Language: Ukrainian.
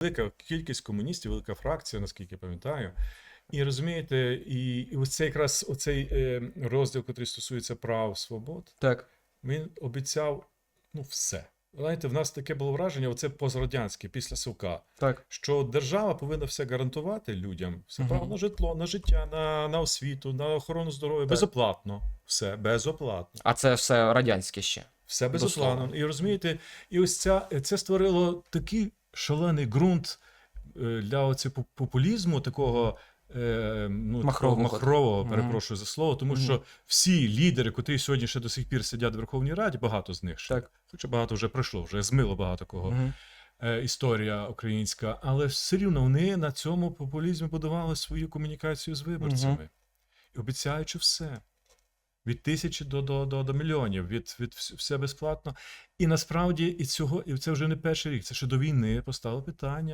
велика кількість комуністів, велика фракція, наскільки я пам'ятаю. І розумієте, і, і ось це якраз оцей е, розділ, який стосується прав свобод, Так. він обіцяв ну, все. Знаєте, в нас таке було враження, оце позрадянське, після Совка, Так. що держава повинна все гарантувати людям, все право на житло, на життя, на, на освіту, на охорону здоров'я, безоплатно. Все, безоплатно. А це все радянське ще. Все безоплатно. І розумієте, і ось ця, це створило такий шалений ґрунт е, для оцього популізму, такого. е, Ну, Махрового. махрового, перепрошую за слово, тому Мгм. що всі лідери, котрі сьогодні ще до сих пір сидять в Верховній Раді, багато з них ще, Так. хоча багато вже пройшло, вже змило багато кого Мгм. е, історія українська, але все рівно вони на цьому популізмі будували свою комунікацію з виборцями, і обіцяючи все. Від тисячі до, до, до, до мільйонів, від, від вс- все безплатно. І насправді і цього, і це вже не перший рік. Це ще до війни постало питання.